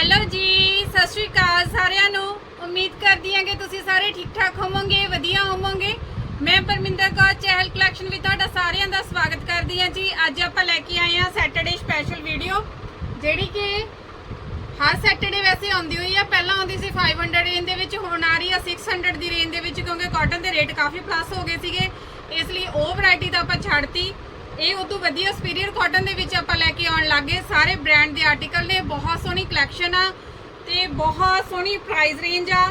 Hello ਜੀ, ਸਤਿ ਸ਼੍ਰੀ ਅਕਾਲ ਸਾਰਿਆਂ ਨੂੰ। ਉਮੀਦ ਕਰਦੀ ਹਾਂ ਕਿ ਤੁਸੀਂ ਸਾਰੇ ਠੀਕ ਠਾਕ ਹੋਵੋਗੇ, ਵਧੀਆ ਹੋਵੋਗੇ। ਮੈਂ ਪਰਮਿੰਦਰ ਕੌਰ, ਚਹਿਲ ਕਲੈਕਸ਼ਨ ਵਿੱਚ ਤੁਹਾਡਾ ਸਾਰਿਆਂ ਦਾ ਸਵਾਗਤ ਕਰਦੀ ਹਾਂ ਜੀ। ਅੱਜ ਆਪਾਂ ਲੈ ਕੇ ਆਏ ਹਾਂ ਸੈਟਰਡੇ ਸਪੈਸ਼ਲ ਵੀਡੀਓ ਜਿਹੜੀ ਕਿ ਹਰ ਸੈਟਰਡੇ ਵੈਸੇ ਆਉਂਦੀ ਹੋਈ ਆ। ਪਹਿਲਾਂ ਆਉਂਦੀ ਸੀ 500 ਰੇਂਜ ਦੇ ਵਿੱਚ, ਹੁਣ ਆ ਰਹੀ ਆ 600 ਦੀ ਰੇਂਜ ਦੇ ਵਿੱਚ, ਕਿਉਂਕਿ ਕਾਟਨ ਦੇ ਰੇਟ ਕਾਫੀ ਪਲੱਸ ਹੋ ਗਏ ਸੀਗੇ। ਇਸ ਲਈ ਉਹ ਵੈਰਾਈਟੀ ਤਾਂ ਆਪਾਂ ਛੱਡਤੀ। ਇਹ ਉਦੋਂ ਵਧੀਆ ਸੁਪੀਰੀਅਰ ਕਾਟਨ ਦੇ ਵਿੱਚ ਆਪਾਂ ਲੈ ਕੇ ਆਉਣ ਲੱਗੇ। ਸਾਰੇ ਬ੍ਰਾਂਡ ਦੇ ਆਰਟੀਕਲ ਨੇ, ਬਹੁਤ ਸੋਹਣੀ ਕਲੈਕਸ਼ਨ ਆ ਤੇ ਬਹੁਤ ਸੋਹਣੀ ਪ੍ਰਾਈਸ ਰੇਂਜ ਆ।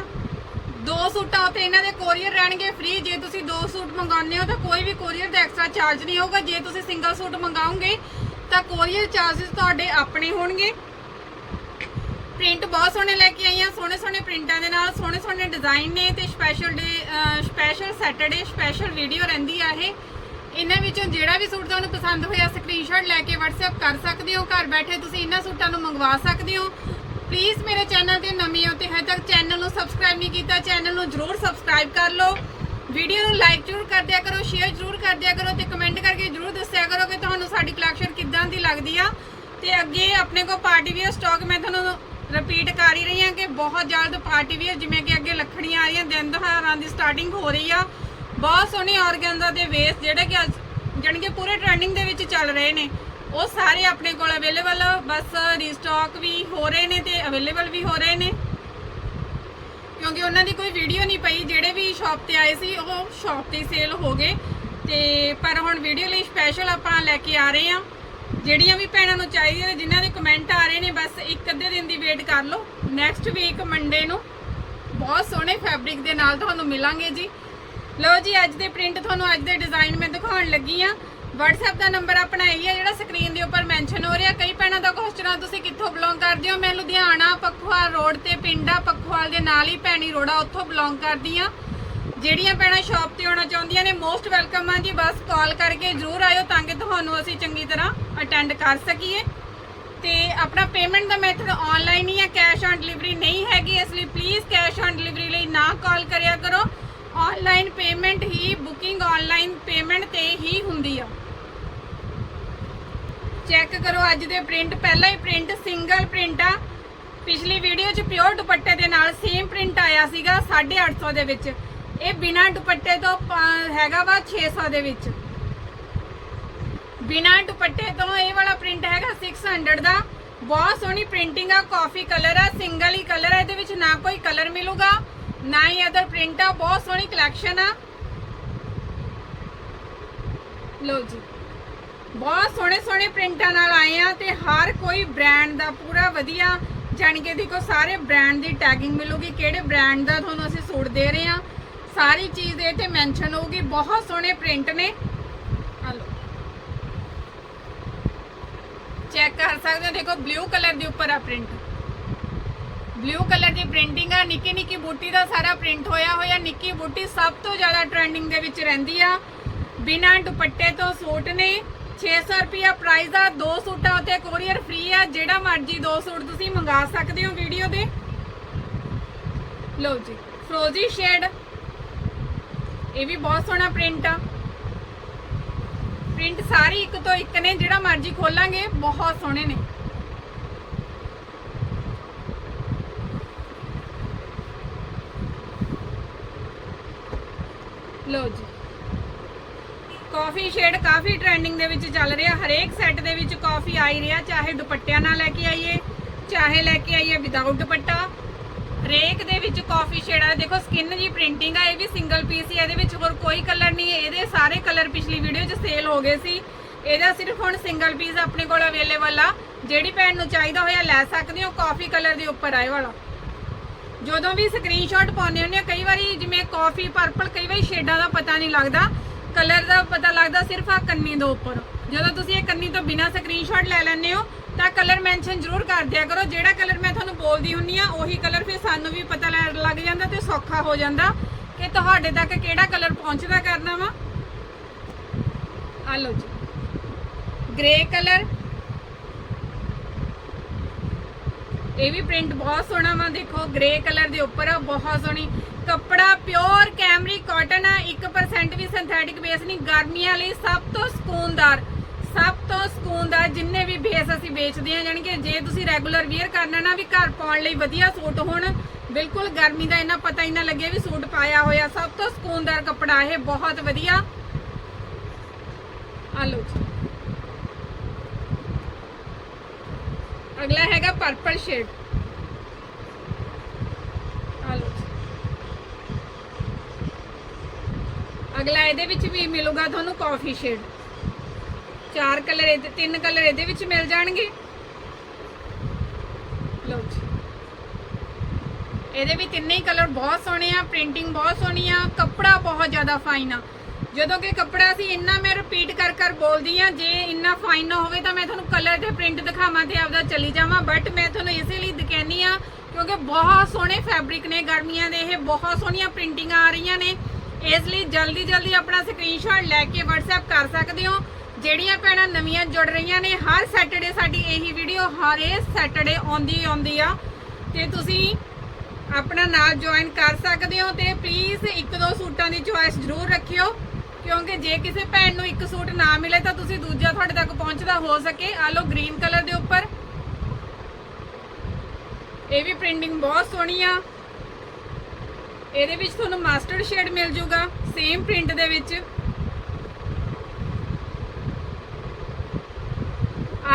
ਦੋ ਸੂਟਾਂ ਉੱਤੇ ਇਹਨਾਂ ਦੇ ਕੋਰੀਅਰ ਰਹਿਣਗੇ ਫ੍ਰੀ ਜੇ ਤੁਸੀਂ ਦੋ ਸੂਟ ਮੰਗਾਉਂਦੇ ਹੋ ਤਾਂ ਕੋਈ ਵੀ ਕੋਰੀਅਰ ਦਾ ਐਕਸਟਰਾ ਚਾਰਜ ਨਹੀਂ ਹੋਊਗਾ। ਜੇ ਤੁਸੀਂ ਸਿੰਗਲ ਸੂਟ ਮੰਗਾਓਗੇ ਤਾਂ ਕੋਰੀਅਰ ਚਾਰजेस ਤੁਹਾਡੇ ਆਪਣੇ ਹੋਣਗੇ। ਪ੍ਰਿੰਟ ਬਹੁਤ ਸੋਹਣੇ ਲੈ ਕੇ ਆਈਆਂ, ਸੋਹਣੇ ਸੋਹਣੇ ਪ੍ਰਿੰਟਾਂ ਦੇ ਨਾਲ, ਸੋਹਣੇ ਸੋਹਣੇ ਡਿਜ਼ਾਈਨ ਨੇ ਤੇ special day special Saturday special video ਰਹਿੰਦੀ ਆ ਇਹ। ਇਹਨਾਂ ਵਿੱਚੋਂ ਜਿਹੜਾ ਵੀ ਸੂਟ ਤੁਹਾਨੂੰ ਪਸੰਦ ਹੋਇਆ ਸਕਰੀਨਸ਼ਾਟ ਲੈ ਕੇ WhatsApp ਕਰ ਸਕਦੇ ਹੋ, ਘਰ ਬੈਠੇ ਤੁਸੀਂ ਇਹਨਾਂ ਸੂਟਾਂ ਨੂੰ ਮੰਗਵਾ ਸਕਦੇ ਹੋ। ਪਲੀਜ਼ ਮੇਰੇ ਚੈਨਲ ਤੇ ਨਵੇਂ ਹੋ ਤੇ ਹਜੇ ਤੱਕ ਚੈਨਲ ਨੂੰ ਸਬਸਕ੍ਰਾਈਬ ਨਹੀਂ ਕੀਤਾ ਚੈਨਲ ਨੂੰ ਜਰੂਰ ਸਬਸਕ੍ਰਾਈਬ ਕਰ ਲਓ। ਵੀਡੀਓ ਨੂੰ ਲਾਈਕ ਜਰੂਰ ਕਰ ਦਿਆ ਕਰੋ ਸ਼ੇਅਰ ਜਰੂਰ ਕਰ ਦਿਆ ਕਰੋ ਤੇ ਕਮੈਂਟ ਕਰਕੇ ਜਰੂਰ ਦੱਸਿਆ ਕਰੋ ਕਿ ਤੁਹਾਨੂੰ ਸਾਡੀ ਕਲੈਕਸ਼ਨ ਕਿੱਦਾਂ ਦੀ ਲੱਗਦੀ ਆ। ਤੇ ਅੱਗੇ ਆਪਣੇ ਕੋਲ ਪਾਰਟੀ ਵੇਅਰ ਸਟਾਕ ਮੈਂ ਤੁਹਾਨੂੰ ਰਿਪੀਟ ਕਰ ਹੀ ਰਹੀ ਹਾਂ ਕਿ ਬਹੁਤ ਜਲਦ ਪਾਰਟੀ ਵੀਅਰ ਜਿਵੇਂ ਕਿ ਅੱਗੇ ਲੱਖੜੀਆਂ ਆ ਰਹੀਆਂ ਦਿਨ ਦਿਹਾੜਾਂ ਦੀ ਸਟਾਰਟਿੰਗ ਹੋ ਰਹੀ ਆ। ਬਹੁਤ ਸੋਹਣੇ ਆਰਗੈਂਜ਼ਾ ਦੇ ਵੇਸ ਜਿਹੜੇ ਕਿ ਅੱਜ ਜਾਣੀ ਕਿ ਪੂਰੇ ਟ੍ਰੈਂਡਿੰਗ ਦੇ ਵਿੱਚ ਚੱਲ ਰਹੇ ਨੇ, ਉਹ ਸਾਰੇ ਆਪਣੇ ਕੋਲ ਅਵੇਲੇਬਲ ਬਸ ਰੀਸਟਾਕ ਵੀ ਹੋ ਰਹੇ ਨੇ ਤੇ ਅਵੇਲੇਬਲ ਵੀ ਹੋ ਰਹੇ ਨੇ। ਕਿਉਂਕਿ ਉਹਨਾਂ ਦੀ ਕੋਈ ਵੀਡੀਓ ਨਹੀਂ ਪਈ, ਜਿਹੜੇ ਵੀ ਸ਼ਾਪ ਤੇ ਆਏ ਸੀ, ਉਹ ਸ਼ਾਪ ਤੇ ਸੇਲ ਹੋ ਗਏ। ਤੇ ਪਰ ਹੁਣ ਵੀਡੀਓ ਲਈ ਸਪੈਸ਼ਲ ਆਪਾਂ ਲੈ ਕੇ ਆ ਰਹੇ ਆ ਜਿਹੜੀਆਂ ਵੀ ਭੈਣਾਂ ਨੂੰ ਚਾਹੀਦੀਆਂ ਨੇ, ਜਿਨ੍ਹਾਂ ਦੇ ਕਮੈਂਟ ਆ ਰਹੇ ਨੇ, ਬਸ ਇੱਕ ਅੱਧੇ ਦਿਨ ਦੀ ਵੇਟ ਕਰ ਲਓ। ਨੈਕਸਟ ਵੀਕ ਮੰਡੇ ਨੂੰ ਬਹੁਤ ਸੋਹਣੇ ਫੈਬਰਿਕ ਦੇ ਨਾਲ ਤੁਹਾਨੂੰ ਮਿਲਾਂਗੇ ਜੀ। ਲਓ ਜੀ, ਅੱਜ ਦੇ ਪ੍ਰਿੰਟ ਤੁਹਾਨੂੰ ਅੱਜ ਦੇ ਡਿਜ਼ਾਈਨ ਮੈਂ ਦਿਖਾਉਣ ਲੱਗੀ ਆ WhatsApp ਦਾ ਨੰਬਰ ਆਪਣਾ ਇਹੀ ਹੈ ਜਿਹੜਾ ਸਕਰੀਨ ਦੇ ਉੱਪਰ ਮੈਂਸ਼ਨ ਹੋ ਰਿਹਾ। ਕਈ ਭੈਣਾਂ ਦਾ ਕੁਐਸਚਨ ਆ, ਤੁਸੀਂ ਕਿੱਥੋਂ ਬਿਲੋਂਗ ਕਰਦੇ ਹੋ? ਮੈਂ ਲੁਧਿਆਣਾ ਪਖਵਾਲ ਰੋਡ ਤੇ ਪਿੰਡਾ ਪਖਵਾਲ ਦੇ ਨਾਲ ਹੀ ਭੈਣੀ ਰੋੜਾ ਉੱਥੋਂ ਬਿਲੋਂਗ ਕਰਦੀ ਆ ਜਿਹੜੀਆਂ ਭੈਣਾਂ ਸ਼ਾਪ ਤੇ ਆਉਣਾ ਚਾਹੁੰਦੀਆਂ ਨੇ ਮੋਸਟ ਵੈਲਕਮ ਆ ਜੀ। ਬਸ ਕਾਲ ਕਰਕੇ ਜਰੂਰ ਆਇਓ ਤਾਂ ਕਿ ਤੁਹਾਨੂੰ ਅਸੀਂ ਚੰਗੀ ਤਰ੍ਹਾਂ ਅਟੈਂਡ ਕਰ ਸਕੀਏ। ਤੇ ਆਪਣਾ ਪੇਮੈਂਟ ਦਾ ਮੈਥਡ ਆਨਲਾਈਨ ਹੀ ਹੈ ਕੈਸ਼ ਔਨ ਡਿਲੀਵਰੀ ਨਹੀਂ ਹੈਗੀ, ਇਸ ਲਈ ਪਲੀਜ਼ ਕੈਸ਼ ਔਨ ਡਿਲੀਵਰੀ ਲਈ ਨਾ ਕਾਲ ਕਰਿਆ ਕਰੋ। ਆਨਲਾਈਨ ਪੇਮੈਂਟ ਹੀ, ਬੁਕਿੰਗ ਆਨਲਾਈਨ ਪੇਮੈਂਟ ਤੇ ਹੀ ਹੁੰਦੀ ਆ। ਚੈੱਕ ਕਰੋ ਅੱਜ ਦੇ ਪ੍ਰਿੰਟ, ਪਹਿਲਾ ਹੀ ਪ੍ਰਿੰਟ, ਸਿੰਗਲ ਪ੍ਰਿੰਟ ਆ। ਪਿਛਲੀ ਵੀਡੀਓ 'ਚ ਪਿਓਰ ਦੁਪੱਟੇ ਦੇ ਨਾਲ ਸੇਮ ਪ੍ਰਿੰਟ ਆਇਆ ਸੀਗਾ 850 ਦੇ ਵਿੱਚ। ਇਹ ਬਿਨਾ ਦੁਪੱਟੇ ਤੋਂ ਹੈਗਾ ਵਾ 600 ਦੇ ਵਿੱਚ। ਬਿਨਾ ਦੁਪੱਟੇ ਤੋਂ ਇਹ ਵਾਲਾ ਪ੍ਰਿੰਟ ਹੈਗਾ 600 ਦਾ। ਬਹੁਤ ਸੋਹਣੀ ਪ੍ਰਿੰਟਿੰਗ ਆ, ਕਾਫੀ ਕਲਰ ਆ, ਸਿੰਗਲ ਹੀ ਕਲਰ ਆ, ਇਹਦੇ ਵਿੱਚ ਨਾ ਕੋਈ ਕਲਰ ਮਿਲੂਗਾ। ਨਾ ਹੀ ਅਦਰ ਪ੍ਰਿੰਟ ਆ, ਬਹੁਤ ਸੋਹਣੀ ਕਲੈਕਸ਼ਨ ਆ। ਲਓ ਜੀ, ਬਹੁਤ ਸੋਹਣੇ ਸੋਹਣੇ ਪ੍ਰਿੰਟਾਂ ਨਾਲ ਆਏ ਆ ਤੇ ਹਰ ਕੋਈ ਬ੍ਰਾਂਡ ਦਾ ਪੂਰਾ ਵਧੀਆ, ਜਾਣੀ ਕਿ ਦੇਖੋ ਸਾਰੇ ਬ੍ਰਾਂਡ ਦੀ ਟੈਗਿੰਗ ਮਿਲੂਗੀ, ਕਿਹੜੇ ਬ੍ਰਾਂਡ ਦਾ ਤੁਹਾਨੂੰ ਅਸੀਂ ਸੂਟ ਦੇ ਰਹੇ ਆ, ਸਾਰੀ ਚੀਜ਼ ਦੇ ਇੱਥੇ ਮੈਂਸ਼ਨ ਹੋਊਗੀ, ਬਹੁਤ ਸੋਹਣੇ ਪ੍ਰਿੰਟ ਨੇ। ਆ ਚੈੱਕ ਕਰ ਸਕਦੇ ਹੋ, ਦੇਖੋ ਬਲੂ ਕਲਰ ਦੇ ਉੱਪਰ ਆ ਪ੍ਰਿੰਟ ਬਲੂ ਕਲਰ ਦੀ ਪ੍ਰਿੰਟਿੰਗ ਆ, ਨਿੱਕੀ ਨਿੱਕੀ ਬੂਟੀ ਦਾ ਸਾਰਾ ਪ੍ਰਿੰਟ ਹੋਇਆ ਹੋਇਆ, ਨਿੱਕੀ ਬੂਟੀ ਸਭ ਤੋਂ ਜ਼ਿਆਦਾ ਟ੍ਰੈਂਡਿੰਗ ਦੇ ਵਿੱਚ ਰਹਿੰਦੀ ਆ। ਬਿਨਾਂ ਦੁਪੱਟੇ ਤੋਂ ਸੂਟ ਨੇ। 600 ਰੁਪਿਆ ਪ੍ਰਾਈਸ ਆ, ਦੋ ਸੂਟਾਂ ਉੱਤੇ ਕੋਰੀਅਰ ਫ੍ਰੀ ਆ, ਜਿਹੜਾ ਮਰਜ਼ੀ ਦੋ ਸੂਟ ਤੁਸੀਂ ਮੰਗਾ ਸਕਦੇ ਹੋ ਵੀਡੀਓ ਦੇ। ਲਓ ਜੀ ਫਰੋਜ਼ੀ ਸ਼ੇਡ ਇਹ ਵੀ ਬਹੁਤ ਸੋਹਣਾ ਪ੍ਰਿੰਟ ਆ। ਪ੍ਰਿੰਟ ਸਾਰੇ ਇੱਕ ਤੋਂ ਇੱਕ ਨੇ, ਜਿਹੜਾ ਮਰਜ਼ੀ ਖੋਲਾਂਗੇ, ਬਹੁਤ ਸੋਹਣੇ ਨੇ। ਲਓ ਜੀ। ਕਾਫੀ ਸ਼ੇਡ ਕਾਫੀ ਟ੍ਰੈਂਡਿੰਗ ਦੇ ਵਿੱਚ ਚੱਲ ਰਿਹਾ। ਹਰੇਕ ਸੈੱਟ ਦੇ ਵਿੱਚ ਕਾਫੀ ਆਈ ਰਿਹਾ। ਚਾਹੇ ਦੁਪੱਟਿਆਂ ਨਾਲ ਲੈ ਕੇ ਆਈਏ, ਚਾਹੇ ਲੈ ਕੇ ਆਈਏ ਵਿਦਆਊਟ ਦੁਪੱਟਾ। ਹਰੇਕ ਦੇ ਵਿੱਚ ਕਾਫੀ ਸ਼ੇਡ ਆ। ਦੇਖੋ ਸਕਿਨ ਜੀ ਪ੍ਰਿੰਟਿੰਗ ਆ, ਇਹ ਵੀ ਸਿੰਗਲ ਪੀਸ ਹੀ ਇਹਦੇ ਵਿੱਚ ਹੋਰ ਕੋਈ ਕਲਰ ਨਹੀਂ ਹੈ। ਇਹਦੇ ਸਾਰੇ ਕਲਰ ਪਿਛਲੀ ਵੀਡੀਓ 'ਚ ਸੇਲ ਹੋ ਗਏ ਸੀ। ਇਹਦਾ ਸਿਰਫ ਹੁਣ ਸਿੰਗਲ ਪੀਸ ਆਪਣੇ ਕੋਲ ਅਵੇਲੇਬਲ ਆ। ਜਿਹੜੀ ਭੈਣ ਨੂੰ ਚਾਹੀਦਾ ਹੋਇਆ ਲੈ ਸਕਦੇ ਹੋ। ਕਾਫੀ ਕਲਰ ਦੇ ਉੱਪਰ ਆਏ ਵਾਲਾ। ਜਦੋਂ ਵੀ ਸਕਰੀਨਸ਼ਾਟ ਪਾਉਂਦੇ ਹੁੰਦੇ ਆ, ਕਈ ਵਾਰੀ ਜਿਵੇਂ ਕਾਫੀ ਪਰਪਲ ਕਈ ਵਾਰੀ ਸ਼ੇਡਾਂ ਦਾ ਪਤਾ ਨਹੀਂ ਲੱਗਦਾ। ਕਲਰ ਦਾ ਪਤਾ ਲੱਗਦਾ ਸਿਰਫ ਆ ਕੰਨੀ ਦੇ ਉੱਪਰ। ਜਦੋਂ ਤੁਸੀਂ ਇਹ ਕੰਨੀ ਤੋਂ ਬਿਨਾ ਸਕਰੀਨਸ਼ਾਟ ਲੈ ਲੈਂਦੇ ਹੋ, ਤਾਂ ਕਲਰ ਮੈਂਸ਼ਨ ਜ਼ਰੂਰ ਕਰ ਦਿਆ ਕਰੋ। ਜਿਹੜਾ ਕਲਰ ਮੈਂ ਤੁਹਾਨੂੰ ਬੋਲਦੀ ਹੁੰਨੀ ਆ ਉਹੀ ਕਲਰ ਫਿਰ ਸਾਨੂੰ ਵੀ ਪਤਾ ਲੈ- ਲੱਗ ਜਾਂਦਾ ਤੇ ਸੌਖਾ ਹੋ ਜਾਂਦਾ। ਕਿ ਤੁਹਾਡੇ ਤੱਕ ਕਿਹੜਾ ਕਲਰ ਪਹੁੰਚਦਾ ਕਰਨਾ ਵਾ? ਆ ਲਓ ਜੀ। ਗ੍ਰੇ ਕਲਰ ਇਹ ਵੀ ਪ੍ਰਿੰਟ ਬਹੁਤ ਸੋਹਣਾ ਵਾ, ਦੇਖੋ ਗ੍ਰੇ ਕਲਰ ਦੇ ਉੱਪਰ ਆ, ਬਹੁਤ ਸੋਹਣੀ। ਕੱਪੜਾ ਪਿਓਰ ਕੈਮਰੀ ਕਾਟਨ ਆ 1% ਵੀ ਸਿੰਥੈਟਿਕ ਬੇਸ ਨਹੀਂ, ਗਰਮੀਆਂ ਲਈ ਸਭ ਤੋਂ ਸਕੂਨਦਾਰ, ਸਭ ਤੋਂ ਸਕੂਨਦਾਰ ਜਿੰਨੇ ਵੀ ਬੇਸ ਅਸੀਂ ਵੇਚਦੇ ਆ, ਜਾਣੀ ਜੇ ਤੁਸੀਂ ਰੈਗੂਲਰ ਵੇਅਰ ਕਰਨਾ ਨਾ, ਵੀ ਘਰ ਪਾਉਣ ਲਈ ਵਧੀਆ ਸੂਟ ਹੋਣ, ਬਿਲਕੁਲ ਗਰਮੀ ਦਾ ਇੰਨਾ ਪਤਾ ਹੀ ਨਾ ਲੱਗੇ ਵੀ ਸੂਟ ਪਾਇਆ ਹੋਇਆ, ਸਭ ਤੋਂ ਸਕੂਨਦਾਰ ਕੱਪੜਾ ਇਹ, ਬਹੁਤ ਵਧੀਆ। ਆ ਲਓ ਅਗਲਾ ਹੈਗਾ ਪਰਪਲ ਸ਼ੇਡ ਅਗਲਾ ਇਹਦੇ ਵਿੱਚ ਵੀ ਮਿਲੂਗਾ ਤੁਹਾਨੂੰ ਕਾਫੀ ਸ਼ੇਡ ਚਾਰ ਕਲਰ ਇਹਦੇ, ਤਿੰਨ ਕਲਰ ਇਹਦੇ ਵਿੱਚ ਮਿਲ ਜਾਣਗੇ। ਲਓ ਜੀ। ਇਹਦੇ ਵੀ ਤਿੰਨੇ ਹੀ ਕਲਰ ਬਹੁਤ ਸੋਹਣੇ ਆ ਪ੍ਰਿੰਟਿੰਗ ਬਹੁਤ ਸੋਹਣੀ ਆ, ਕੱਪੜਾ ਬਹੁਤ ਜ਼ਿਆਦਾ ਫਾਈਨ ਆ। ਜਦੋਂ ਕਿ ਕੱਪੜਾ ਸੀ ਇੰਨਾ ਮੈਂ ਰਿਪੀਟ ਕਰ ਕਰ ਬੋਲਦੀ ਆ ਜੇ ਇੰਨਾ ਫਾਈਨ ਨਾ ਹੋਵੇ ਤਾਂ ਮੈਂ ਤੁਹਾਨੂੰ ਕਲਰ ਤੇ ਪ੍ਰਿੰਟ ਦਿਖਾਵਾਂ ਤੇ ਆਪਦਾ ਚਲੀ ਜਾਵਾਂ ਬਟ ਮੈਂ ਤੁਹਾਨੂੰ ਇਸੇ ਲਈ ਦਿਖਾਨੀ ਆ ਕਿਉਂਕਿ ਬਹੁਤ ਸੋਹਣੇ ਫੈਬਰਿਕ ਨੇ ਗਰਮੀਆਂ ਦੇ, ਇਹ ਬਹੁਤ ਸੋਹਣੀਆਂ ਪ੍ਰਿੰਟਿੰਗਾਂ ਆ ਰਹੀਆਂ ਨੇ। ਇਸ ਲਈ ਜਲਦੀ ਜਲਦੀ ਆਪਣਾ ਸਕਰੀਨਸ਼ਾਟ ਲੈ ਕੇ WhatsApp ਕਰ ਸਕਦੇ ਹੋ। ਜਿਹੜੀਆਂ ਭੈਣਾਂ ਨਵੀਆਂ ਜੁੜ ਰਹੀਆਂ ਨੇ, ਹਰ ਸੈਟਰਡੇ ਸਾਡੀ ਇਹੀ ਵੀਡੀਓ ਹਰੇ ਸੈਟਰਡੇ ਆਉਂਦੀ ਆਉਂਦੀ ਆ। ਤੇ ਤੁਸੀਂ ਆਪਣਾ ਨਾਲ ਜੁਆਇਨ ਕਰ ਸਕਦੇ ਹੋ ਤੇ ਪਲੀਜ਼ ਇੱਕ ਦੋ ਸੂਟਾਂ ਦੀ ਚੁਆਇਸ ਜ਼ਰੂਰ ਰੱਖਿਓ। ਕਿਉਂਕਿ ਜੇ ਕਿਸੇ ਭੈਣ ਨੂੰ ਇੱਕ ਸੂਟ ਨਾ ਮਿਲੇ ਤਾਂ ਤੁਸੀਂ ਦੂਜਾ ਤੁਹਾਡੇ ਤੱਕ ਪਹੁੰਚਦਾ ਹੋ ਸਕੇ। ਆ ਲੋ ਗ੍ਰੀਨ ਕਲਰ ਦੇ ਉੱਪਰ। ਇਹ ਵੀ ਪ੍ਰਿੰਟਿੰਗ ਬਹੁਤ ਸੋਹਣੀ ਆ। ਇਹਦੇ ਵਿੱਚ ਤੁਹਾਨੂੰ ਮਾਸਟਰਡ ਸ਼ੇਡ ਮਿਲ ਜਾਊਗਾ ਸੇਮ ਪ੍ਰਿੰਟ ਦੇ ਵਿੱਚ।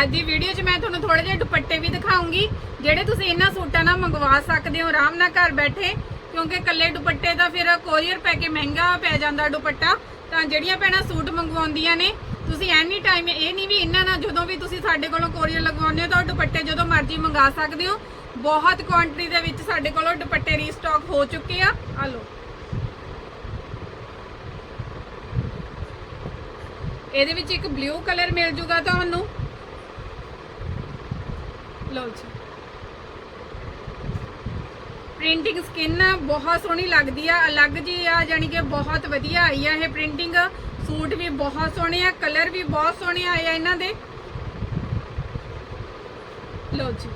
ਅੱਜ ਦੀ ਵੀਡੀਓ 'ਚ ਮੈਂ ਤੁਹਾਨੂੰ ਥੋੜੇ ਜਿਹੇ ਦੁਪੱਟੇ ਵੀ ਦਿਖਾਉਂਗੀ, ਜਿਹੜੇ ਤੁਸੀਂ ਇਹਨਾਂ ਸੂਟਾਂ ਨਾਲ ਮੰਗਵਾ ਸਕਦੇ ਹੋ। ਆਰਾਮ ਨਾਲ ਘਰ ਬੈਠੇ ਕਿਉਂਕਿ ਇਕੱਲੇ ਦੁਪੱਟੇ ਦਾ ਫਿਰ ਕੋਰੀਅਰ ਪੈ ਕੇ ਮਹਿੰਗਾ ਪੈ ਜਾਂਦਾ ਦੁਪੱਟਾ, ਤਾਂ ਜਿਹੜੀਆਂ ਭੈਣਾਂ ਸੂਟ ਮੰਗਵਾਉਂਦੀਆਂ ਨੇ, ਤੁਸੀਂ ਐਨੀ ਟਾਈਮ ਇਹ ਨਹੀਂ ਵੀ ਇਹਨਾਂ ਨਾਲ ਜਦੋਂ ਵੀ ਤੁਸੀਂ ਸਾਡੇ ਕੋਲੋਂ ਕੋਰੀਅਰ ਲਗਵਾਉਂਦੇ ਹੋ ਤਾਂ ਦੁਪੱਟੇ ਜਦੋਂ ਮਰਜ਼ੀ ਮੰਗਾ ਸਕਦੇ ਹੋ। ਬਹੁਤ ਕੁਆਂਟੀਟੀ ਦੇ ਵਿੱਚ ਸਾਡੇ ਕੋਲੋਂ ਦੁਪੱਟੇ ਰੀਸਟਾਕ ਹੋ ਚੁੱਕੇ ਆ। ਆ ਲਓ। ਇਹਦੇ ਵਿੱਚ ਇੱਕ ਬਲੂ ਕਲਰ ਮਿਲ ਜੂਗਾ ਤੁਹਾਨੂੰ। ਲਓ ਜੀ। ਪ੍ਰਿੰਟਿੰਗ ਸਕਿਨ ਬਹੁਤ ਸੋਹਣੀ ਲੱਗਦੀ ਆ, ਅਲੱਗ ਜੀ ਆ ਜਾਨੀ ਕਿ ਬਹੁਤ ਵਧੀਆ ਆਈ ਆ ਇਹ ਪ੍ਰਿੰਟਿੰਗ। ਸੂਟ ਵੀ ਬਹੁਤ ਸੋਹਣੇ ਆ ਕਲਰ ਵੀ ਬਹੁਤ ਸੋਹਣੇ ਆਏ ਆ ਇਹਨਾਂ ਦੇ। ਲਓ ਜੀ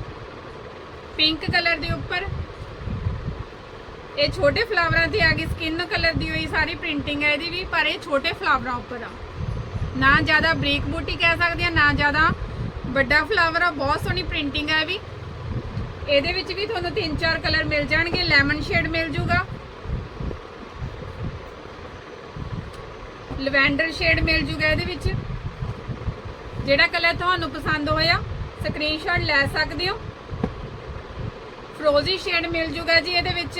ਪਿੰਕ ਕਲਰ ਦੇ ਉੱਪਰ। ਇਹ ਛੋਟੇ ਫਲਾਵਰਾਂ ਤੇ ਆ ਗਈ ਸਕਿਨ ਕਲਰ ਦੀ ਹੋਈ ਸਾਰੀ ਪ੍ਰਿੰਟਿੰਗ ਹੈ ਇਹਦੀ ਵੀ, ਪਰ ਇਹ ਛੋਟੇ ਫਲਾਵਰਾਂ ਉੱਪਰ ਆ। ਨਾ ਜ਼ਿਆਦਾ ਬਰੀਕ ਬੂਟੀ ਕਹਿ ਸਕਦੇ ਆ, ਨਾ ਜ਼ਿਆਦਾ ਵੱਡਾ ਫਲਾਵਰ ਆ, ਬਹੁਤ ਸੋਹਣੀ ਪ੍ਰਿੰਟਿੰਗ ਹੈ ਇਹ ਵੀ। ਇਹਦੇ ਵਿੱਚ ਵੀ ਤੁਹਾਨੂੰ ਤਿੰਨ ਚਾਰ ਕਲਰ ਮਿਲ ਜਾਣਗੇ ਲੈਮਨ ਸ਼ੇਡ ਮਿਲ ਜੂਗਾ। ਲਵੈਂਡਰ ਸ਼ੇਡ ਮਿਲ ਜੂਗਾ ਇਹਦੇ ਵਿੱਚ। ਜਿਹੜਾ ਕਲਰ ਤੁਹਾਨੂੰ ਪਸੰਦ ਹੋਇਆ ਸਕਰੀਨਸ਼ਾਟ ਲੈ ਸਕਦੇ ਹੋ। ਫਰੋਜ਼ੀ ਸ਼ੇਡ ਮਿਲ ਜੂਗਾ ਜੀ ਇਹਦੇ ਵਿੱਚ।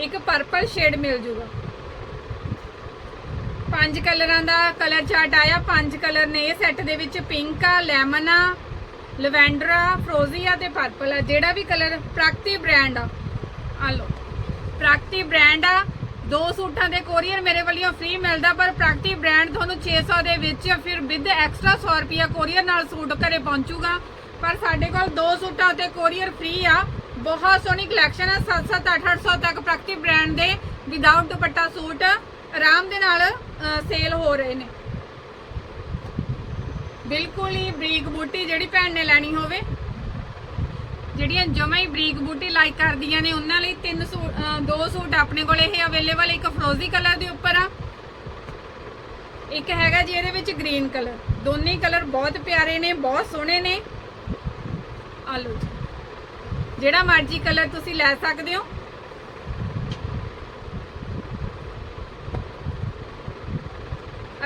ਇੱਕ ਪਰਪਲ ਸ਼ੇਡ ਮਿਲ ਜੂਗਾ। ਪੰਜ ਕਲਰਾਂ ਦਾ ਕਲਰ ਚਾਰਟ ਆਇਆ, ਪੰਜ ਕਲਰ ਨੇ ਇਹ ਸੈੱਟ ਦੇ ਵਿੱਚ ਪਿੰਕ ਆ ਲੈਮਨ ਆ ਲਵੈਂਡਰ ਆ ਫਰੋਜ਼ੀ ਆ ਤੇ ਪਰਪਲ ਆ। ਜਿਹੜਾ ਵੀ ਕਲਰ ਪ੍ਰਾਕਤੀ ਬ੍ਰਾਂਡ ਆ। ਆ ਲਓ। ਪ੍ਰਗਤੀ ਬ੍ਰਾਂਡ ਆ। ਦੋ ਸੂਟਾਂ ਦੇ ਕੋਰੀਅਰ ਮੇਰੇ ਵੱਲੋਂ ਫ੍ਰੀ ਮਿਲਦਾ, ਪਰ ਪ੍ਰਾਕਤੀ ਬ੍ਰਾਂਡ ਤੁਹਾਨੂੰ 600 ਦੇ ਵਿੱਚ ਫਿਰ ਵਿਦ ਐਕਸਟਰਾ 100 ਰੁਪਿਆ ਕੋਰੀਅਰ ਨਾਲ ਸੂਟ ਘਰੇ ਪਹੁੰਚੂਗਾ। ਪਰ ਸਾਡੇ ਕੋਲ ਦੋ ਸੂਟਾਂ ਤੇ ਕੋਰੀਅਰ ਫ੍ਰੀ ਆ। ਬਹੁਤ ਸੋਹਣੀ ਕਲੈਕਸ਼ਨ ਆ। 7-7 8-800 ਤੱਕ ਪ੍ਰਗਤੀ ਬ੍ਰਾਂਡ ਦੇ ਵਿਦਆਊਟ ਦੁਪੱਟਾ ਸੂਟ ਆਰਾਮ ਦੇ ਨਾਲ ਸੇਲ ਹੋ ਰਹੇ ਨੇ। ਬਿਲਕੁਲ ਹੀ ਬਰੀਕ ਬੂਟੀ ਜਿਹੜੀ ਭੈਣ ਨੇ ਲੈਣੀ ਹੋਵੇ। ਜਿਹੜੀਆਂ ਜਮਾ ਹੀ ਬਰੀਕ ਬੂਟੀ ਲਾਈਕ ਕਰਦੀਆਂ ਨੇ, ਉਹਨਾਂ ਲਈ ਤਿੰਨ ਸੂਟ ਦੋ ਸੂਟ ਆਪਣੇ ਕੋਲ ਇਹ ਅਵੇਲੇਬਲ ਇੱਕ ਫਰੋਜ਼ੀ ਕਲਰ ਦੇ ਉੱਪਰ ਆ। ਇੱਕ ਹੈਗਾ ਜੀ ਇਹਦੇ ਵਿੱਚ ਗ੍ਰੀਨ ਕਲਰ ਦੋਨੇ ਕਲਰ ਬਹੁਤ ਪਿਆਰੇ ਨੇ, ਬਹੁਤ ਸੋਹਣੇ ਨੇ। ਆ ਲਓ ਜੀ। ਜਿਹੜਾ ਮਰਜ਼ੀ ਕਲਰ ਤੁਸੀਂ ਲੈ ਸਕਦੇ ਹੋ।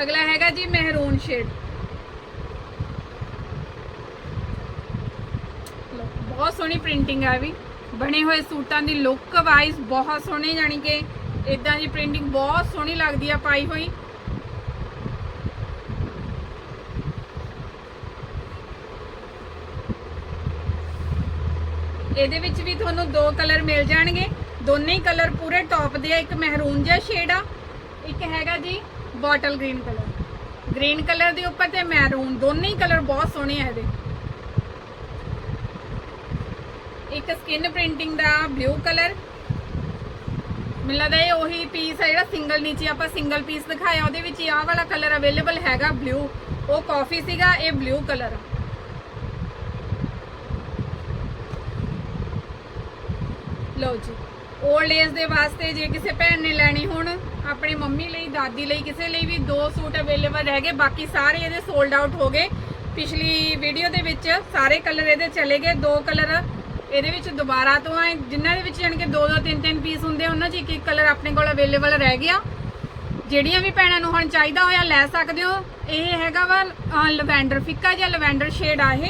ਅਗਲਾ ਹੈਗਾ ਜੀ ਮਹਿਰੂਨ ਸ਼ੇਡ ਲਓ, ਬਹੁਤ ਸੋਹਣੀ ਪ੍ਰਿੰਟਿੰਗ ਆ ਵੀ। ਬਣੇ ਹੋਏ ਸੂਟਾਂ ਦੀ ਲੁੱਕ ਵਾਈਜ਼ ਬਹੁਤ ਸੋਹਣੇ ਜਾਨੀ ਕਿ ਇਦਾਂ ਦੀ ਪ੍ਰਿੰਟਿੰਗ ਬਹੁਤ ਸੋਹਣੀ ਲੱਗਦੀ ਆ ਪਾਈ ਹੋਈ। ਇਹਦੇ ਵਿੱਚ ਵੀ ਤੁਹਾਨੂੰ ਦੋ ਕਲਰ ਮਿਲ ਜਾਣਗੇ। ਦੋਨੇ ਹੀ ਕਲਰ ਪੂਰੇ ਟੌਪ ਦੇ ਆ, ਇੱਕ ਮਹਿਰੂਨ ਜਿਹਾ ਸ਼ੇਡ ਆ, ਇੱਕ ਹੈਗਾ ਜੀ bottle green colour green colour ਦੇ ਉੱਪਰ ਤੇ ਮਹਿਰੂਨ ਦੋਨੇ ਹੀ ਕਲਰ ਬਹੁਤ ਸੋਹਣੇ ਆ ਇਹਦੇ। ਇੱਕ ਸਕਿਨ ਪ੍ਰਿੰਟਿੰਗ ਦਾ ਬਲੂ ਕਲਰ ਮੈਨੂੰ ਲੱਗਦਾ ਇਹ ਉਹੀ ਪੀਸ ਹੈ ਜਿਹੜਾ ਸਿੰਗਲ ਨੀਚੇ ਆਪਾਂ ਸਿੰਗਲ ਪੀਸ ਦਿਖਾਇਆ, ਉਹਦੇ ਵਿੱਚ ਆਹ ਵਾਲਾ ਕਲਰ ਅਵੇਲੇਬਲ ਹੈਗਾ ਬਲੂ ਉਹ ਕਾਫੀ ਸੀਗਾ, ਇਹ ਬਲੂ ਕਲਰ ਲਓ ਜੀ 올ਡ ਏਜ ਦੇ ਵਾਸਤੇ ਜੇ ਕਿਸੇ ਭੈਣ ਨੇ ਲੈਣੀ ਹੁਣ, ਆਪਣੀ ਮੰਮੀ ਲਈ, ਦਾਦੀ ਲਈ, ਕਿਸੇ ਲਈ ਵੀ ਦੋ ਸੂਟ ਅਵੇਲੇਬਲ ਹੈਗੇ, ਬਾਕੀ ਸਾਰੇ ਇਹਦੇ ਸੋਲਡ ਆਊਟ ਹੋ ਗਏ। ਪਿਛਲੀ ਵੀਡੀਓ ਦੇ ਵਿੱਚ ਸਾਰੇ ਕਲਰ ਇਹਦੇ ਚਲੇ ਗਏ, ਦੋ ਕਲਰ ਇਹਦੇ ਵਿੱਚ ਦੁਬਾਰਾ ਤੋਂ ਆਏ ਜਿਨ੍ਹਾਂ ਦੇ ਵਿੱਚ ਜਾਣੀ ਕਿ ਦੋ ਦੋ ਤਿੰਨ ਤਿੰਨ ਪੀਸ ਹੁੰਦੇ ਆ, ਉਹਨਾਂ 'ਚ ਇੱਕ ਇੱਕ ਕਲਰ ਆਪਣੇ ਕੋਲ ਅਵੇਲੇਬਲ ਰਹਿ ਗਿਆ। ਜਿਹੜੀਆਂ ਵੀ ਭੈਣਾਂ ਨੂੰ ਹੁਣ ਚਾਹੀਦਾ ਹੋਇਆ ਲੈ ਸਕਦੇ ਹੋ। ਇਹ ਹੈਗਾ ਵਾ ਲਵੈਂਡਰ ਫਿੱਕਾ ਜਿਹਾ ਲਵੈਂਡਰ ਸ਼ੇਡ ਆ ਇਹ।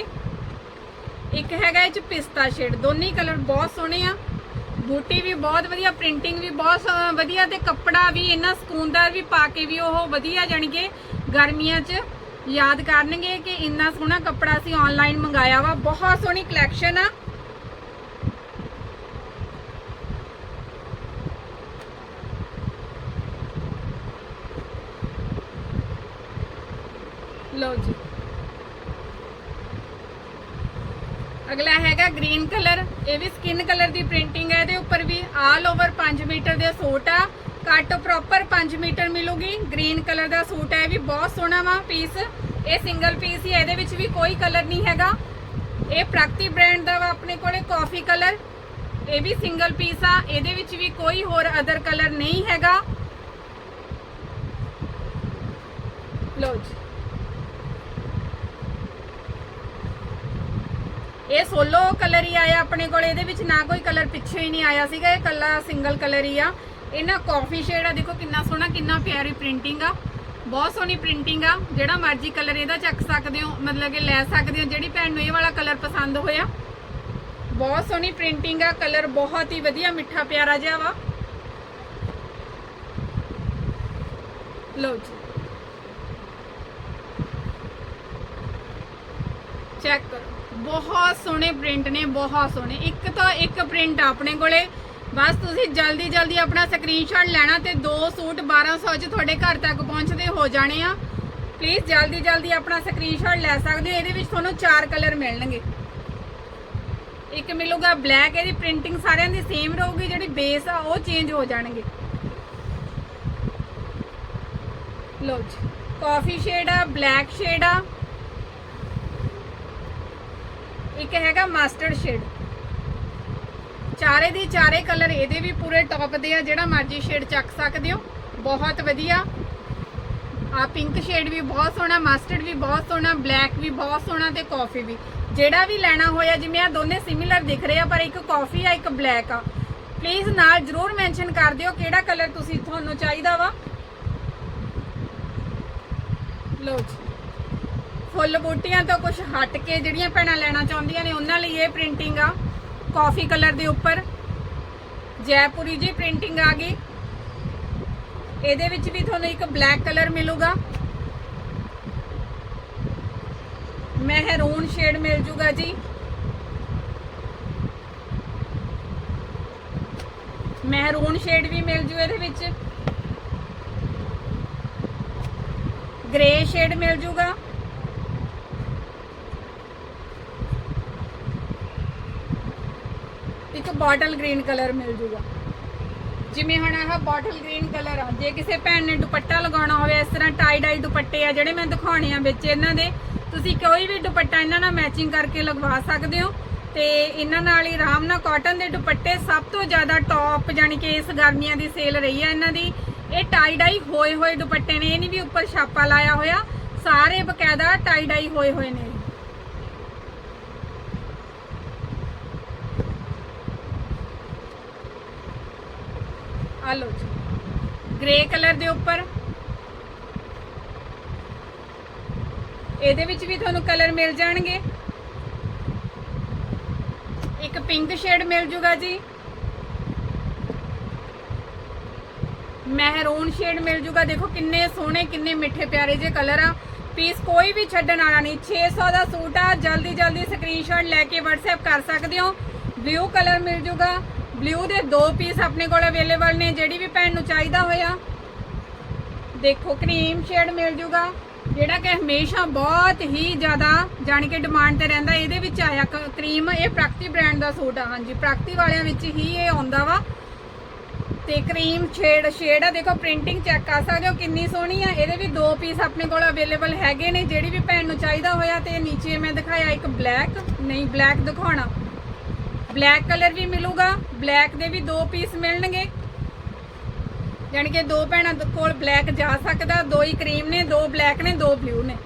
ਇੱਕ ਹੈਗਾ ਇਹ ਚ ਪਿਸਤਾ ਸ਼ੇਡ ਦੋਨੇ ਕਲਰ ਬਹੁਤ ਸੋਹਣੇ ਆ। ਬੂਟੀ ਵੀ ਬਹੁਤ ਵਧੀਆ ਪ੍ਰਿੰਟਿੰਗ ਵੀ ਬਹੁਤ ਸ- ਵਧੀਆ ਤੇ ਕੱਪੜਾ ਵੀ ਇੰਨਾ ਸਕੂਨਦਾਰ ਵੀ ਪਾ ਕੇ ਵੀ ਉਹ ਵਧੀਆ ਜਾਣੀ ਕਿ ਗਰਮੀਆਂ 'ਚ ਯਾਦ ਕਰਨਗੇ ਕਿ ਇੰਨਾ ਸੋਹਣਾ ਕੱਪੜਾ ਅਸੀਂ ਆਨਲਾਈਨ ਮੰਗਾਇਆ ਵਾ। ਬਹੁਤ ਸੋਹਣੀ ਕਲੈਕਸ਼ਨ ਆ। ਲਓ ਜੀ। ਅਗਲਾ ਹੈਗਾ ਗ੍ਰੀਨ ਕਲਰ। ਇਹ ਵੀ ਸਕਿਨ ਕਲਰ ਦੀ ਪ੍ਰਿੰਟਿੰਗ ਹੈ। ਇਹਦੇ ਉੱਪਰ ਵੀ ਆਲ ਓਵਰ 5 ਮੀਟਰ ਦੇ ਸੂਟ ਆ। ਕੱਟ ਪ੍ਰੋਪਰ 5 ਮੀਟਰ ਮਿਲੂਗੀ। ਗ੍ਰੀਨ ਕਲਰ ਦਾ ਸੂਟ ਹੈ। ਇਹ ਵੀ ਬਹੁਤ ਸੋਹਣਾ ਵਾ ਪੀਸ ਇਹ ਸਿੰਗਲ ਪੀਸ ਹੀ ਇਹਦੇ ਵਿੱਚ ਵੀ ਕੋਈ ਕਲਰ ਨਹੀਂ ਹੈਗਾ। ਇਹ ਪ੍ਰਗਤੀ ਬ੍ਰਾਂਡ ਦਾ ਵਾ ਆਪਣੇ ਕੋਲੇ ਕਾਫੀ ਕਲਰ ਇਹ ਵੀ ਸਿੰਗਲ ਪੀਸ ਆ। ਇਹਦੇ ਵਿੱਚ ਵੀ ਕੋਈ ਹੋਰ ਅਦਰ ਕਲਰ ਨਹੀਂ ਹੈਗਾ। ਲਓ ਜੀ। ਇਹ ਸੋਲੋ ਕਲਰ ਹੀ ਆਇਆ ਆਪਣੇ ਕੋਲ, ਇਹਦੇ ਵਿੱਚ ਨਾ ਕੋਈ ਕਲਰ ਪਿੱਛੇ ਹੀ ਨਹੀਂ ਆਇਆ ਸੀਗਾ, ਇਹ ਕੱਲਾ ਸਿੰਗਲ ਕਲਰ ਹੀ ਆ। ਇਹਨਾਂ ਕਾਫੀ ਸ਼ੇਡ ਆ, ਦੇਖੋ ਕਿੰਨਾ ਸੋਹਣਾ, ਕਿੰਨਾ ਪਿਆਰੀ ਪ੍ਰਿੰਟਿੰਗ ਆ। ਬਹੁਤ ਸੋਹਣੀ ਪ੍ਰਿੰਟਿੰਗ ਆ, ਜਿਹੜਾ ਮਰਜ਼ੀ ਕਲਰ ਇਹਦਾ ਚੱਕ ਸਕਦੇ ਹੋ, ਮਤਲਬ ਕਿ ਲੈ ਸਕਦੇ ਹੋ, ਜਿਹੜੀ ਭੈਣ ਨੂੰ ਇਹ ਵਾਲਾ ਕਲਰ ਪਸੰਦ ਹੋਇਆ। ਬਹੁਤ ਸੋਹਣੀ ਪ੍ਰਿੰਟਿੰਗ ਆ ਕਲਰ ਬਹੁਤ ਹੀ ਵਧੀਆ, ਮਿੱਠਾ ਪਿਆਰਾ ਜਿਹਾ ਵਾ। ਲਓ ਜੀ। ਚੈੱਕ ਕਰੋ। ਬਹੁਤ ਸੋਹਣੇ ਪ੍ਰਿੰਟ ਨੇ, ਬਹੁਤ ਸੋਹਣੇ। ਇੱਕ ਤੋਂ ਇੱਕ ਪ੍ਰਿੰਟ ਆ ਆਪਣੇ ਕੋਲੇ। ਬਸ ਤੁਸੀਂ ਜਲਦੀ ਜਲਦੀ ਆਪਣਾ ਸਕਰੀਨਸ਼ਾਟ ਲੈਣਾ ਤੇ ਦੋ ਸੂਟ 1200 ਚ ਤੁਹਾਡੇ ਘਰ ਤੱਕ ਪਹੁੰਚਦੇ ਹੋ ਜਾਣੇ ਆ। ਪਲੀਜ਼ ਜਲਦੀ ਜਲਦੀ ਆਪਣਾ ਸਕਰੀਨਸ਼ਾਟ ਲੈ ਸਕਦੇ ਹੋ, ਇਹਦੇ ਵਿੱਚ ਤੁਹਾਨੂੰ ਚਾਰ ਕਲਰ ਮਿਲਣਗੇ। ਇੱਕ ਮਿਲੂਗਾ ਬਲੈਕ ਇਹਦੀ ਪ੍ਰਿੰਟਿੰਗ ਸਾਰਿਆਂ ਦੀ ਸੇਮ ਰਹੂਗੀ, ਜਿਹੜੀ ਬੇਸ ਆ ਉਹ ਚੇਂਜ ਹੋ ਜਾਣਗੇ। ਲਓ ਜੀ ਕਾਫੀ ਸ਼ੇਡ ਆ ਬਲੈਕ ਸ਼ੇਡ ਆ। ਇੱਕ ਹੈਗਾ ਮਾਸਟਰਡ ਸ਼ੇਡ ਚਾਰੇ ਦੀ ਚਾਰੇ ਕਲਰ ਇਹਦੇ ਵੀ ਪੂਰੇ ਟੌਪ ਦੇ ਆ, ਜਿਹੜਾ ਮਰਜ਼ੀ ਸ਼ੇਡ ਚੱਕ ਸਕਦੇ ਹੋ। ਬਹੁਤ ਵਧੀਆ। ਆ ਪਿੰਕ ਸ਼ੇਡ ਵੀ ਬਹੁਤ ਸੋਹਣਾ ਮਾਸਟਰਡ ਵੀ ਬਹੁਤ ਸੋਹਣਾ ਬਲੈਕ ਵੀ ਬਹੁਤ ਸੋਹਣਾ ਤੇ ਕਾਫੀ ਵੀ। ਜਿਹੜਾ ਵੀ ਲੈਣਾ ਹੋਇਆ, ਜਿਵੇਂ ਆ ਦੋਨੇ ਸਿਮਿਲਰ ਦਿਖ ਰਹੇ ਆ, ਪਰ ਇੱਕ ਕਾਫੀ ਆ, ਇੱਕ ਬਲੈਕ ਆ। ਪਲੀਜ਼ ਨਾਲ ਜਰੂਰ ਮੈਂਸ਼ਨ ਕਰ ਦਿਓ ਕਿਹੜਾ ਕਲਰ ਤੁਸੀਂ ਤੁਹਾਨੂੰ ਚਾਹੀਦਾ ਵਾ। ਲੋ ਜੀ। ਫੁੱਲ ਬੂਟੀਆਂ ਤੋਂ ਕੁਝ ਹਟ ਕੇ ਜਿਹੜੀਆਂ ਭੈਣਾਂ ਲੈਣਾ ਚਾਹੁੰਦੀਆਂ ਨੇ, ਉਹਨਾਂ ਲਈ ਇਹ ਪ੍ਰਿੰਟਿੰਗ ਆ। ਕਾਫੀ ਕਲਰ ਦੇ ਉੱਪਰ। ਜੈਪੁਰੀ ਜੀ ਪ੍ਰਿੰਟਿੰਗ ਆ ਗਈ। ਇਹਦੇ ਵਿੱਚ ਵੀ ਤੁਹਾਨੂੰ ਇੱਕ ਬਲੈਕ ਕਲਰ ਮਿਲੂਗਾ। ਮਹਿਰੂਨ ਸ਼ੇਡ ਮਿਲ ਜੂਗਾ ਜੀ। ਮਹਿਰੂਨ ਸ਼ੇਡ ਵੀ ਮਿਲ ਜੂ ਇਹਦੇ ਵਿੱਚ। ਗ੍ਰੇ ਸ਼ੇਡ ਮਿਲ ਜੂਗਾ। ਇੱਕ ਬਾਟਲ ਗ੍ਰੀਨ ਕਲਰ ਮਿਲ ਜੂਗਾ। ਜਿਵੇਂ ਹੁਣ ਆਹ ਬਾਟਲ ਗ੍ਰੀਨ ਕਲਰ ਆ, ਜੇ ਕਿਸੇ ਭੈਣ ਨੇ ਦੁਪੱਟਾ ਲਗਾਉਣਾ ਹੋਵੇ, ਇਸ ਤਰ੍ਹਾਂ ਟਾਈ ਡਾਈ ਦੁਪੱਟੇ ਆ ਜਿਹੜੇ ਮੈਂ ਦਿਖਾਉਣੇ ਆ ਵਿੱਚ ਇਹਨਾਂ ਦੇ, ਤੁਸੀਂ ਕੋਈ ਵੀ ਦੁਪੱਟਾ ਇਹਨਾਂ ਨਾਲ ਮੈਚਿੰਗ ਕਰਕੇ ਲਗਵਾ ਸਕਦੇ ਹੋ। ਤੇ ਇਹਨਾਂ ਨਾਲ ਹੀ ਆਰਾਮ ਨਾਲ ਕਾਟਨ ਦੇ ਦੁਪੱਟੇ ਸਭ ਤੋਂ ਜ਼ਿਆਦਾ ਟੌਪ ਜਾਨੀ ਕਿ ਇਸ ਗਰਮੀਆਂ ਦੀ ਸੇਲ ਰਹੀ ਆ ਇਹਨਾਂ ਦੀ। ਇਹ ਟਾਈ ਡਾਈ ਹੋਏ ਹੋਏ ਦੁਪੱਟੇ ਨੇ, ਇਹ ਨਹੀਂ ਵੀ ਉੱਪਰ ਛਾਪਾ ਲਾਇਆ ਹੋਇਆ, ਸਾਰੇ ਬਕਾਇਦਾ ਟਾਈ ਡਾਈ ਹੋਏ ਹੋਏ ਨੇ। ਆ ਲਓ ਜੀ। ਗ੍ਰੇ ਕਲਰ ਦੇ ਉੱਪਰ। ਇਹਦੇ ਵਿੱਚ ਵੀ ਤੁਹਾਨੂੰ ਕਲਰ ਮਿਲ ਜਾਣਗੇ। ਇੱਕ ਪਿੰਕ ਸ਼ੇਡ ਮਿਲ ਜੂਗਾ ਜੀ। ਮਹਿਰੂਨ ਸ਼ੇਡ ਮਿਲ ਜੂਗਾ। ਦੇਖੋ ਕਿੰਨੇ ਸੋਹਣੇ, ਕਿੰਨੇ ਮਿੱਠੇ, ਪਿਆਰੇ ਜੇ ਕਲਰ ਆ। ਪੀਸ ਕੋਈ ਵੀ ਛੱਡਣ ਵਾਲਾ ਨਹੀਂ। 600 ਦਾ ਸੂਟ ਆ। ਜਲਦੀ ਜਲਦੀ ਸਕਰੀਨਸ਼ਾਟ ਲੈ ਕੇ WhatsApp ਕਰ ਸਕਦੇ ਹੋ। ਬਲੂ ਕਲਰ ਮਿਲ ਜੂਗਾ। ਬਲੂ ਦੇ ਦੋ ਪੀਸ ਆਪਣੇ ਕੋਲ ਅਵੇਲੇਬਲ ਨੇ, ਜਿਹੜੀ ਵੀ ਭੈਣ ਨੂੰ ਚਾਹੀਦਾ ਹੋਇਆ। ਦੇਖੋ, ਕਰੀਮ ਸ਼ੇਡ ਮਿਲ ਜੂਗਾ, ਜਿਹੜਾ ਕਿ ਹਮੇਸ਼ਾ ਬਹੁਤ ਹੀ ਜ਼ਿਆਦਾ, ਜਾਣੀ ਕਿ ਡਿਮਾਂਡ ਤੇ ਰਹਿੰਦਾ, ਇਹਦੇ ਵਿੱਚ ਆਇਆ ਕ- ਕਰੀਮ, ਇਹ ਪ੍ਰਗਤੀ ਬ੍ਰਾਂਡ ਦਾ ਸੂਟ ਆ, ਹਾਂਜੀ। ਪ੍ਰਗਤੀ ਵਾਲਿਆਂ ਵਿੱਚ ਹੀ ਇਹ ਆਉਂਦਾ ਵਾ। ਤੇ ਕਰੀਮ ਸ਼ੇਡ ਸ਼ੇਡ ਆ, ਦੇਖੋ ਪ੍ਰਿੰਟਿੰਗ ਚੈੱਕ ਕਰ ਸਕਦੇ ਹੋ ਕਿੰਨੀ ਸੋਹਣੀ ਆ। ਇਹਦੇ ਵੀ ਦੋ ਪੀਸ ਆਪਣੇ ਕੋਲ ਅਵੇਲੇਬਲ ਹੈਗੇ ਨੇ, ਜਿਹੜੀ ਵੀ ਭੈਣ ਨੂੰ ਚਾਹੀਦਾ ਹੋਇਆ, ਤੇ ਨੀਚੇ ਮੈਂ ਦਿਖਾਇਆ ਇੱਕ ਬਲੈਕ ਨਹੀਂ ਬਲੈਕ ਦਿਖਾਉਣਾ। ਬਲੈਕ ਕਲਰ ਵੀ ਮਿਲੂਗਾ, ਬਲੈਕ ਦੇ ਵੀ ਦੋ ਪੀਸ ਮਿਲਣਗੇ। ਯਾਨੀ ਕਿ ਦੋ ਭੈਣਾਂ ਦੇ ਕੋਲ ਬਲੈਕ ਜਾ ਸਕਦਾ, ਦੋ ਹੀ ਕਰੀਮ ਨੇ, ਦੋ ਬਲੈਕ ਨੇ, ਦੋ ਬਲੂ ਨੇ।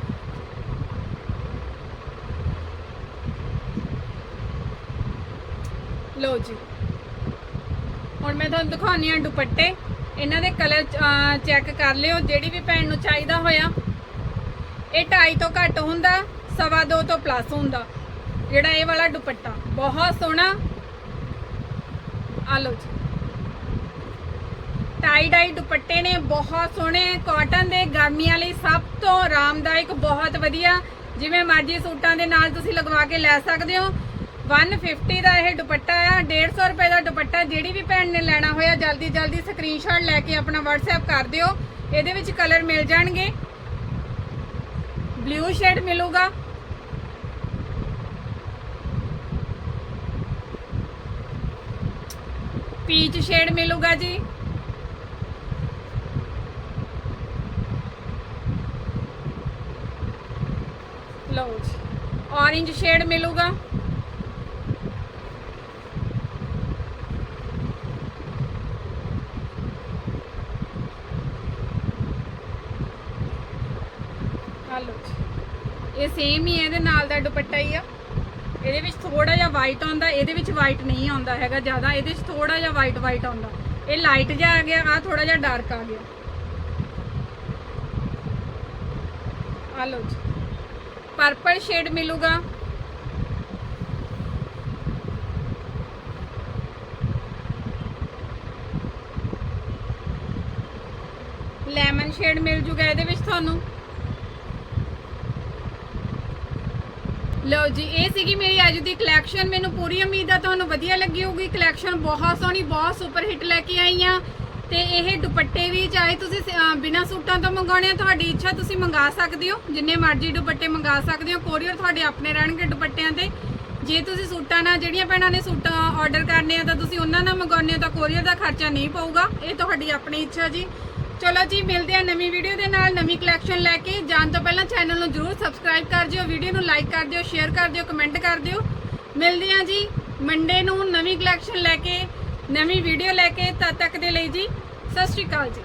ਲਓ ਜੀ। ਹੁਣ ਮੈਂ ਤੁਹਾਨੂੰ ਦਿਖਾਉਣੀ ਆ ਦੁਪੱਟੇ। ਇਹਨਾਂ ਦੇ ਕਲਰ ਚੈੱਕ ਕਰ ਲਿਓ, ਜਿਹੜੀ ਵੀ ਭੈਣ ਨੂੰ ਚਾਹੀਦਾ ਹੋਇਆ। ਇਹ 2.5 ਤੋਂ ਘੱਟ ਹੁੰਦਾ, ਸਵਾ ਦੋ ਤੋਂ ਪਲੱਸ ਹੁੰਦਾ। ਜਿਹੜਾ ਇਹ ਵਾਲਾ ਦੁਪੱਟਾ, ਬਹੁਤ ਸੋਹਣਾ। ਆ ਲਓ ਜੀ। ਟਾਈ ਡਾਈ ਦੁਪੱਟੇ ਨੇ, ਬਹੁਤ ਸੋਹਣੇ। ਕਾਟਨ ਦੇ ਗਰਮੀਆਂ ਲਈ ਸਭ ਤੋਂ ਆਰਾਮਦਾਇਕ, ਬਹੁਤ ਵਧੀਆ। ਜਿਵੇਂ ਮਰਜ਼ੀ ਸੂਟਾਂ ਦੇ ਨਾਲ ਤੁਸੀਂ ਲਗਵਾ ਕੇ ਲੈ ਸਕਦੇ ਹੋ। 150 ਦਾ ਇਹ ਦੁਪੱਟਾ ਆ। 150 ਰੁਪਏ ਦਾ ਦੁਪੱਟਾ ਜਿਹੜੀ ਵੀ ਭੈਣ ਨੇ ਲੈਣਾ ਹੋਇਆ, ਜਲਦੀ ਜਲਦੀ ਸਕਰੀਨਸ਼ਾਟ ਲੈ ਕੇ ਆਪਣਾ WhatsApp ਕਰ ਦਿਓ। ਇਹਦੇ ਵਿੱਚ ਕਲਰ ਮਿਲ ਜਾਣਗੇ। ਬਲੂ ਸ਼ੇਡ ਮਿਲੂਗਾ। ਪੀਚ ਸ਼ੇਡ ਮਿਲੂਗਾ ਜੀ। ਲਓ ਜੀ, orange ਸ਼ੇਡ ਮਿਲੂਗਾ। ਇਹ ਸੇਮ ਹੀ ਹੈ, ਇਹਦੇ ਨਾਲ ਦਾ ਦੁਪੱਟਾ ਹੀ ਆ। ਇਹਦੇ ਵਿੱਚ ਥੋੜਾ ਜਿਹਾ ਵਾਈਟ ਆਉਂਦਾ, ਇਹਦੇ ਵਿੱਚ ਵਾਈਟ ਨਹੀਂ ਆਉਂਦਾ ਹੈਗਾ ਜ਼ਿਆਦਾ, ਇਹਦੇ ਵਿੱਚ ਥੋੜਾ ਜਿਹਾ ਵਾਈਟ ਵਾਈਟ ਆਉਂਦਾ। ਇਹ ਲਾਈਟ ਜਿਹਾ ਆ ਗਿਆ ਆ ਥੋੜਾ ਜਿਹਾ ਡਾਰਕ ਆ ਗਿਆ। ਆ ਲਓ ਜੀ। ਪਰਪਲ ਸ਼ੇਡ ਮਿਲੂਗਾ। ਲੈਮਨ ਸ਼ੇਡ ਮਿਲ ਜੂਗਾ ਇਹਦੇ ਵਿੱਚ ਤੁਹਾਨੂੰ। ਲਓ ਜੀ ਇਹ ਸੀਗੀ ਮੇਰੀ ਅੱਜ ਦੀ ਕਲੈਕਸ਼ਨ ਮੈਨੂੰ ਪੂਰੀ ਉਮੀਦ ਆ ਤੁਹਾਨੂੰ ਵਧੀਆ ਲੱਗੀ ਹੋਊਗੀ। ਕਲੈਕਸ਼ਨ ਬਹੁਤ ਸੋਹਣੀ ਬਹੁਤ ਸੁਪਰ ਹਿੱਟ ਲੈ ਕੇ ਆਈ ਆ। ਤੇ ਇਹ ਦੁਪੱਟੇ ਵੀ ਚਾਹੇ ਤੁਸੀਂ ਅਹ, ਬਿਨਾਂ ਸੂਟਾਂ ਤੋਂ ਮੰਗਾਉਣੇ ਆ ਤੁਹਾਡੀ ਇੱਛਾ ਤੁਸੀਂ ਮੰਗਾ ਸਕਦੇ ਹੋ। ਜਿੰਨੇ ਮਰਜ਼ੀ ਦੁਪੱਟੇ ਮੰਗਾ ਸਕਦੇ ਹੋ। ਕੋਰੀਅਰ ਤੁਹਾਡੇ ਆਪਣੇ ਰਹਿਣਗੇ ਦੁਪੱਟਿਆਂ ਤੇ। ਜੇ ਤੁਸੀਂ ਸੂਟਾਂ ਨਾਲ ਜਿਹੜੀਆਂ ਭੈਣਾਂ ਨੇ ਸੂਟਾਂ ਆਰਡਰ ਕਰਨੇ ਆ ਤਾਂ ਤੁਸੀਂ ਉਹਨਾਂ ਨਾਲ ਮੰਗਾਉਂਦੇ ਹੋ ਤਾਂ ਕੋਰੀਅਰ ਦਾ ਖਰਚਾ ਨਹੀਂ ਪਊਗਾ। ਇਹ ਤੁਹਾਡੀ ਆਪਣੀ ਇੱਛਾ ਜੀ। ਚਲੋ ਜੀ, ਮਿਲਦੇ ਆ ਨਵੀਂ ਵੀਡੀਓ ਦੇ ਨਾਲ, ਨਵੀਂ ਕਲੈਕਸ਼ਨ ਲੈ ਕੇ। ਜਾਣ ਤੋਂ ਪਹਿਲਾਂ ਚੈਨਲ ਨੂੰ ਜਰੂਰ ਸਬਸਕ੍ਰਾਈਬ ਕਰ ਦਿਓ ਵੀਡੀਓ ਨੂੰ ਲਾਈਕ ਕਰ ਦਿਓ ਸ਼ੇਅਰ ਕਰ ਦਿਓ ਕਮੈਂਟ ਕਰ ਦਿਓ। ਮਿਲਦੇ ਆ ਜੀ ਮੰਡੇ ਨੂੰ ਨਵੀਂ ਕਲੈਕਸ਼ਨ ਲੈ ਕੇ, ਨਵੀਂ ਵੀਡੀਓ ਲੈ ਕੇ ਤਦ ਤੱਕ ਦੇ ਲਈ ਜੀ, ਸਤਿ ਸ਼੍ਰੀ ਅਕਾਲ ਜੀ।